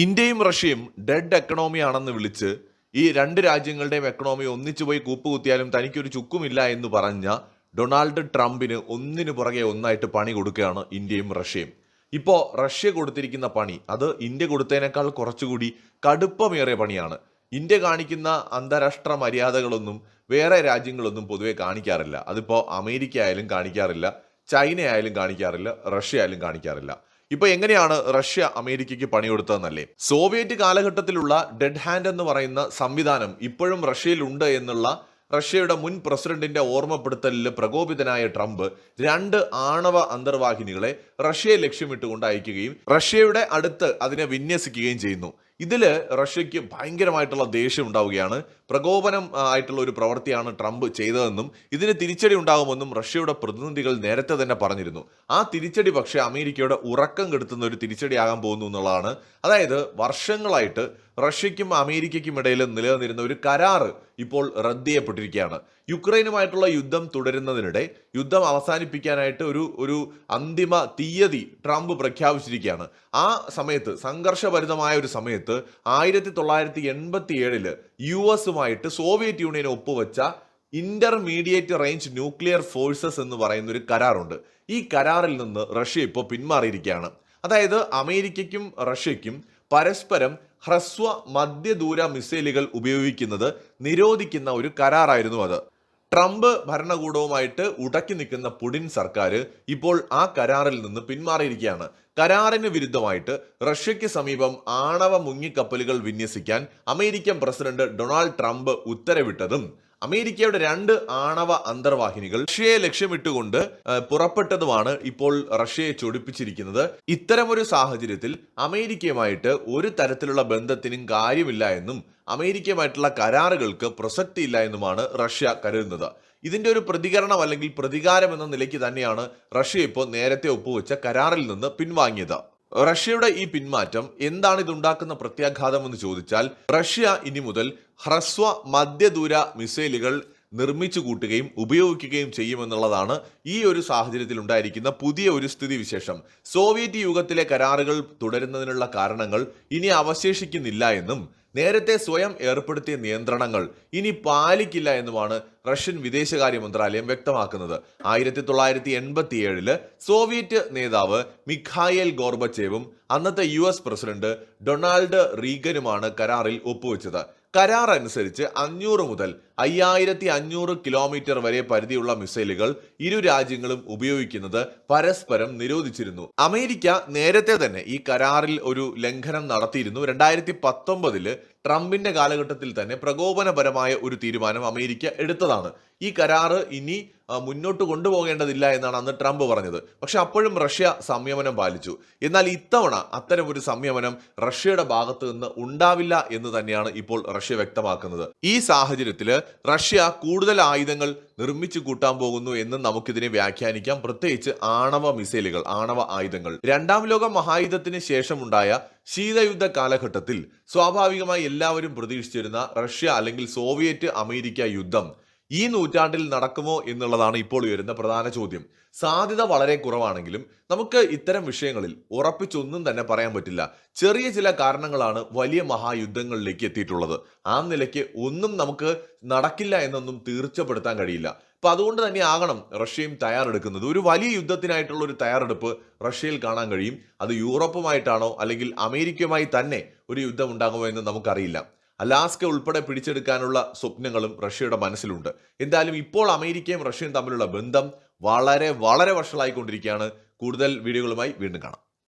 ഇന്ത്യയും റഷ്യയും dead economy ആണെന്ന് വിളിച്ച് ഈ രണ്ട് രാജ്യങ്ങളുടെയും എക്കണോമി ഒന്നിച്ചു പോയി കൂപ്പുകുത്തിയാലും തനിക്കൊരു ചുക്കുമില്ല എന്ന് പറഞ്ഞ ഡൊണാൾഡ് ട്രംപിന് ഒന്നിനു പുറകെ ഒന്നായിട്ട് പണി കൊടുക്കുകയാണ് ഇന്ത്യയും റഷ്യയും. ഇപ്പോൾ റഷ്യ കൊടുത്തിരിക്കുന്ന പണി അത് ഇന്ത്യ കൊടുത്തതിനേക്കാൾ കുറച്ചുകൂടി കടുപ്പമേറിയ പണിയാണ്. ഇന്ത്യ കാണിക്കുന്ന അന്താരാഷ്ട്ര മര്യാദകളൊന്നും വേറെ രാജ്യങ്ങളൊന്നും പൊതുവെ കാണിക്കാറില്ല. അതിപ്പോൾ അമേരിക്ക ആയാലും കാണിക്കാറില്ല ചൈന ആയാലും കാണിക്കാറില്ല റഷ്യ ആയാലും കാണിക്കാറില്ല. ഇപ്പൊ എങ്ങനെയാണ് റഷ്യ അമേരിക്കയ്ക്ക് പണിയെടുത്തതെന്നല്ലേ സോവിയറ്റ് കാലഘട്ടത്തിലുള്ള ഡെഡ് ഹാൻഡ് എന്ന് പറയുന്ന സംവിധാനം ഇപ്പോഴും റഷ്യയിലുണ്ട് എന്നുള്ള റഷ്യയുടെ മുൻ പ്രസിഡന്റിന്റെ ഓർമ്മപ്പെടുത്തലിൽ പ്രകോപിതനായ ട്രംപ് രണ്ട് ആണവ അന്തർവാഹിനികളെ റഷ്യയെ ലക്ഷ്യമിട്ടുകൊണ്ട് അയക്കുകയും റഷ്യയുടെ അടുത്ത് അതിനെ വിന്യസിക്കുകയും ചെയ്യുന്നു. ഇതിൽ റഷ്യയ്ക്ക് ഭയങ്കരമായിട്ടുള്ള ദേഷ്യം ഉണ്ടാവുകയാണ്. പ്രകോപനം ആയിട്ടുള്ള ഒരു പ്രവൃത്തിയാണ് ട്രംപ് ചെയ്തതെന്നും ഇതിന് തിരിച്ചടി ഉണ്ടാകുമെന്നും റഷ്യയുടെ പ്രതിനിധികൾ നേരത്തെ തന്നെ പറഞ്ഞിരുന്നു. ആ തിരിച്ചടി പക്ഷേ അമേരിക്കയുടെ ഉറക്കം കെടുത്തുന്ന ഒരു തിരിച്ചടിയാകാൻ പോകുന്നു എന്നുള്ളതാണ്. അതായത് വർഷങ്ങളായിട്ട് റഷ്യയ്ക്കും അമേരിക്കയ്ക്കും ഇടയിൽ നിലനിന്നിരുന്ന ഒരു കരാറ് ഇപ്പോൾ റദ്ദ് ചെയ്യപ്പെട്ടിരിക്കുകയാണ്. യുക്രൈനുമായിട്ടുള്ള യുദ്ധം തുടരുന്നതിനിടെ യുദ്ധം അവസാനിപ്പിക്കാനായിട്ട് ഒരു ഒരു അന്തിമ തീയതി ട്രംപ് പ്രഖ്യാപിച്ചിരിക്കുകയാണ്. ആ സമയത്ത് സംഘർഷഭരിതമായ ഒരു സമയത്ത് ആയിരത്തി തൊള്ളായിരത്തി എൺപത്തി ഏഴിൽ യു എസുമായിട്ട് സോവിയറ്റ് യൂണിയൻ ഒപ്പുവെച്ച ഇന്റർമീഡിയറ്റ് റേഞ്ച് ന്യൂക്ലിയർ ഫോഴ്സസ് എന്ന് പറയുന്ന ഒരു കരാറുണ്ട്. ഈ കരാറിൽ നിന്ന് റഷ്യ ഇപ്പോൾ പിന്മാറിയിരിക്കുകയാണ്. അതായത് അമേരിക്കയ്ക്കും റഷ്യയ്ക്കും പരസ്പരം ഹ്രസ്വ മധ്യദൂര മിസൈലുകൾ ഉപയോഗിക്കുന്നത് നിരോധിക്കുന്ന ഒരു കരാറായിരുന്നു അത്. ട്രംപ് ഭരണകൂടവുമായിട്ട് ഉടക്കി നിൽക്കുന്ന പുടിൻ സർക്കാർ ഇപ്പോൾ ആ കരാറിൽ നിന്ന് പിന്മാറിയിരിക്കുകയാണ്. കരാറിന് വിരുദ്ധമായിട്ട് റഷ്യയ്ക്ക് സമീപം ആണവ മുങ്ങിക്കപ്പലുകൾ വിന്യസിക്കാൻ അമേരിക്കൻ പ്രസിഡന്റ് ഡൊണാൾഡ് ട്രംപ് ഉത്തരവിട്ടതും അമേരിക്കയുടെ രണ്ട് ആണവ അന്തർവാഹിനികൾ റഷ്യയെ ലക്ഷ്യമിട്ടുകൊണ്ട് പുറപ്പെട്ടതുമാണ് ഇപ്പോൾ റഷ്യയെ ചൊടിപ്പിച്ചിരിക്കുന്നത്. ഇത്തരമൊരു സാഹചര്യത്തിൽ അമേരിക്കയുമായിട്ട് ഒരു തരത്തിലുള്ള ബന്ധത്തിനും കാര്യമില്ല എന്നും അമേരിക്കയുമായിട്ടുള്ള കരാറുകൾക്ക് പ്രസക്തിയില്ല എന്നുമാണ് റഷ്യ കരുതുന്നത്. ഇതിന്റെ ഒരു പ്രതികരണം അല്ലെങ്കിൽ പ്രതികാരം എന്ന നിലയ്ക്ക് തന്നെയാണ് റഷ്യ ഇപ്പോൾ നേരത്തെ ഒപ്പുവെച്ച കരാറിൽ നിന്ന് പിൻവാങ്ങിയത്. റഷ്യയുടെ ഈ പിന്മാറ്റം എന്താണ് ഇതുണ്ടാക്കുന്ന പ്രത്യാഘാതം എന്ന് ചോദിച്ചാൽ റഷ്യ ഇനി മുതൽ ഹ്രസ്വ മധ്യദൂര മിസൈലുകൾ നിർമ്മിച്ചു കൂട്ടുകയും ഉപയോഗിക്കുകയും ചെയ്യുമെന്നുള്ളതാണ് ഈ ഒരു സാഹചര്യത്തിൽ ഉണ്ടായിരിക്കുന്ന പുതിയ ഒരു സ്ഥിതിവിശേഷം. സോവിയറ്റ് യുഗത്തിലെ കരാറുകൾ തുടരുന്നതിനുള്ള കാരണങ്ങൾ ഇനി അവശേഷിക്കുന്നില്ല എന്നും നേരത്തെ സ്വയം ഏർപ്പെടുത്തിയ നിയന്ത്രണങ്ങൾ ഇനി പാലിക്കില്ല എന്നുമാണ് റഷ്യൻ വിദേശകാര്യ മന്ത്രാലയം വ്യക്തമാക്കുന്നത്. ആയിരത്തി തൊള്ളായിരത്തി എൺപത്തി ഏഴിൽ സോവിയറ്റ് നേതാവ് മിഖായേൽ ഗോർബച്ചേവും അന്നത്തെ യു എസ് പ്രസിഡന്റ് ഡൊണാൾഡ് റീഗനുമാണ് കരാറിൽ ഒപ്പുവെച്ചത്. കരാർ അനുസരിച്ച് അഞ്ഞൂറ് മുതൽ അയ്യായിരത്തി അഞ്ഞൂറ് കിലോമീറ്റർ വരെ പരിധിയുള്ള മിസൈലുകൾ ഇരു രാജ്യങ്ങളും ഉപയോഗിക്കുന്നത് പരസ്പരം നിരോധിച്ചിരുന്നു. അമേരിക്ക നേരത്തെ തന്നെ ഈ കരാറിൽ ഒരു ലംഘനം നടത്തിയിരുന്നു. രണ്ടായിരത്തി പത്തൊമ്പതിൽ ട്രംപിന്റെ കാലഘട്ടത്തിൽ തന്നെ പ്രകോപനപരമായ ഒരു തീരുമാനം അമേരിക്ക എടുത്തതാണ്. ഈ കരാറ് ഇനി മുന്നോട്ട് കൊണ്ടുപോകേണ്ടതില്ല എന്നാണ് അന്ന് ട്രംപ് പറഞ്ഞത്. പക്ഷെ അപ്പോഴും റഷ്യ സംയമനം പാലിച്ചു. എന്നാൽ ഇത്തവണ അത്തരം ഒരു സംയമനം റഷ്യയുടെ ഭാഗത്ത് നിന്ന് ഉണ്ടാവില്ല എന്ന് തന്നെയാണ് ഇപ്പോൾ റഷ്യ വ്യക്തമാക്കുന്നത്. ഈ സാഹചര്യത്തിൽ റഷ്യ കൂടുതൽ ആയുധങ്ങൾ നിർമ്മിച്ചു കൂട്ടാൻ പോകുന്നു എന്ന് നമുക്കിതിനെ വ്യാഖ്യാനിക്കാം. പ്രത്യേകിച്ച് ആണവ മിസൈലുകൾ ആണവ ആയുധങ്ങൾ. രണ്ടാം ലോക മഹായുദ്ധത്തിന് ശേഷമുണ്ടായ ശീതയുദ്ധ കാലഘട്ടത്തിൽ സ്വാഭാവികമായി എല്ലാവരും പ്രതീക്ഷിച്ചിരുന്ന റഷ്യ അല്ലെങ്കിൽ സോവിയറ്റ് അമേരിക്ക യുദ്ധം ഈ നൂറ്റാണ്ടിൽ നടക്കുമോ എന്നുള്ളതാണ് ഇപ്പോൾ ഉയരുന്ന പ്രധാന ചോദ്യം. സാധ്യത വളരെ കുറവാണെങ്കിലും നമുക്ക് ഇത്തരം വിഷയങ്ങളിൽ ഉറപ്പിച്ചൊന്നും തന്നെ പറയാൻ പറ്റില്ല. ചെറിയ ചില കാരണങ്ങളാണ് വലിയ മഹായുദ്ധങ്ങളിലേക്ക് എത്തിയിട്ടുള്ളത്. ആ നിലയ്ക്ക് ഒന്നും നമുക്ക് നടക്കില്ല എന്നൊന്നും തീർച്ചപ്പെടുത്താൻ കഴിയില്ല. അപ്പൊ അതുകൊണ്ട് തന്നെ ആകണം റഷ്യയും തയ്യാറെടുക്കുന്നത്. ഒരു വലിയ യുദ്ധത്തിനായിട്ടുള്ള ഒരു തയ്യാറെടുപ്പ് റഷ്യയിൽ കാണാൻ കഴിയും. അത് യൂറോപ്പുമായിട്ടാണോ അല്ലെങ്കിൽ അമേരിക്കയുമായി തന്നെ ഒരു യുദ്ധം ഉണ്ടാകുമോ എന്ന് നമുക്കറിയില്ല. അലാസ്ക ഉൾപ്പെടെ പിടിച്ചെടുക്കാനുള്ള സ്വപ്നങ്ങളും റഷ്യയുടെ മനസ്സിലുണ്ട്. എന്തായാലും ഇപ്പോൾ അമേരിക്കയും റഷ്യയും തമ്മിലുള്ള ബന്ധം വളരെ വളരെ വഷളായിക്കൊണ്ടിരിക്കുകയാണ്. കൂടുതൽ വീഡിയോകളുമായി വീണ്ടും കാണാം.